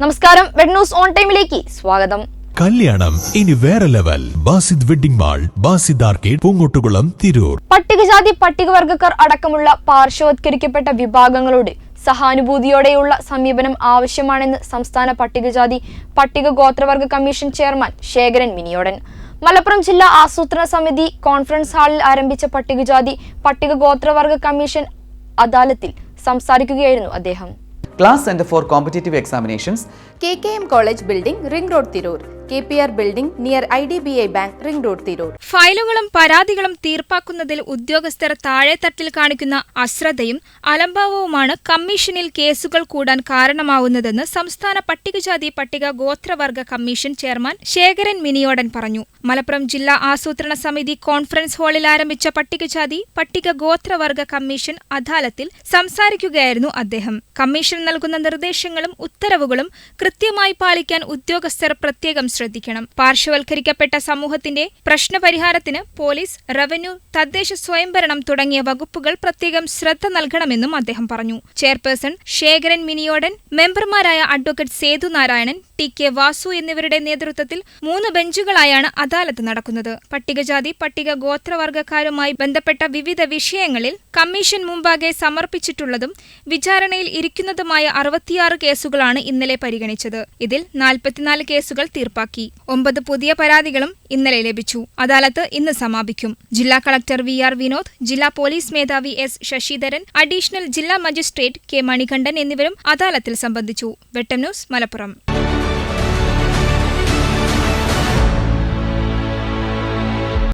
നമസ്കാരം wed news on ടൈമിലേക്ക് സ്വാഗതം. കല്യാണം ഇനി വേറെ level Basid wedding mall Basid arcade Poongottukulam Tirur. പട്ടികജാതി പട്ടികവർഗക്കാർ അടക്കമുള്ള പാർശ്വവത്കരിക്കപ്പെട്ട വിഭാഗങ്ങളോട് സഹാനുഭൂതിയോടെയുള്ള സമീപനം ആവശ്യമാണെന്ന് സംസ്ഥാന പട്ടികജാതി പട്ടിക ഗോത്രവർഗ കമ്മീഷൻ ചെയർമാൻ ശേഖരൻ മിനിയോടൻ. മലപ്പുറം ജില്ലാ ആസൂത്രണ സമിതി കോൺഫറൻസ് ഹാളിൽ ആരംഭിച്ച പട്ടികജാതി പട്ടിക ഗോത്രവർഗ കമ്മീഷൻ അദാലത്തിൽ സംസാരിക്കുകയായിരുന്നു അദ്ദേഹം. Class Center for Competitive Examinations, K K M college building ring road Tirur K P R building near I D B I bank ring road Tirur. ഫയലുകളും പരാതികളും തീർപ്പാക്കുന്നതിൽ ഉദ്യോഗസ്ഥർ താഴെത്തട്ടിൽ കാണിക്കുന്ന അശ്രദ്ധയും അലംഭാവവുമാണ് കമ്മീഷനിൽ കേസുകൾ കൂടാൻ കാരണമാവുന്നതെന്ന് സംസ്ഥാന പട്ടികജാതി പട്ടിക ഗോത്രവർഗ കമ്മീഷൻ ചെയർമാൻ ശേഖരൻ മിനിയോടൻ പറഞ്ഞു. മലപ്പുറം ജില്ലാ ആസൂത്രണ സമിതി കോൺഫറൻസ് ഹാളിൽ ആരംഭിച്ച പട്ടികജാതി പട്ടിക ഗോത്രവർഗ കമ്മീഷൻ അദാലത്തിൽ സംസാരിക്കുകയായിരുന്നു അദ്ദേഹം. കമ്മീഷൻ നൽകുന്ന നിർദ്ദേശങ്ങളും ഉത്തരവുകളും കൃത്യമായി പാലിക്കാൻ ഉദ്യോഗസ്ഥർ പ്രത്യേകം ശ്രദ്ധിക്കണം. പാർശ്വവൽക്കരിക്കപ്പെട്ട സമൂഹത്തിന്റെ പ്രശ്നപരിഹാരത്തിന് പോലീസ് റവന്യൂ തദ്ദേശ സ്വയംഭരണം തുടങ്ങിയ വകുപ്പുകൾ പ്രത്യേകം ശ്രദ്ധ നൽകണമെന്നും അദ്ദേഹം പറഞ്ഞു. ചെയർപേഴ്സൺ ശേഖരൻ മിനിയോടൻ മെമ്പർമാരായ advocate Sethunarayanan T K Vasu എന്നിവരുടെ നേതൃത്വത്തിൽ മൂന്ന് ബെഞ്ചുകളായാണ് അദാലത്ത് നടക്കുന്നത്. പട്ടികജാതി പട്ടിക ഗോത്രവർഗക്കാരുമായി ബന്ധപ്പെട്ട വിവിധ വിഷയങ്ങളിൽ കമ്മീഷൻ മുമ്പാകെ സമർപ്പിച്ചിട്ടുള്ളതും വിചാരണയിൽ ഇരിക്കുന്നതുമായ അറുപത്തിയാറ് കേസുകളാണ് ഇന്നലെ പരിഗണിച്ചത്. ഇതിൽ നാൽപ്പത്തിനാല് കേസുകൾ തീർപ്പാക്കി. ഒമ്പത് പുതിയ പരാതികളും ഇന്നലെ ലഭിച്ചു. അദാലത്ത് ഇന്ന് സമാപിക്കും. ജില്ലാ കളക്ടർ വി ആർ വിനോദ് ജില്ലാ പോലീസ് മേധാവി എസ് ശശിധരൻ അഡീഷണൽ ജില്ലാ മജിസ്ട്രേറ്റ് കെ മണികണ്ഠൻ എന്നിവരും അദാലത്തിൽ സംബന്ധിച്ചു. വെട്ടം ന്യൂസ് മലപ്പുറം.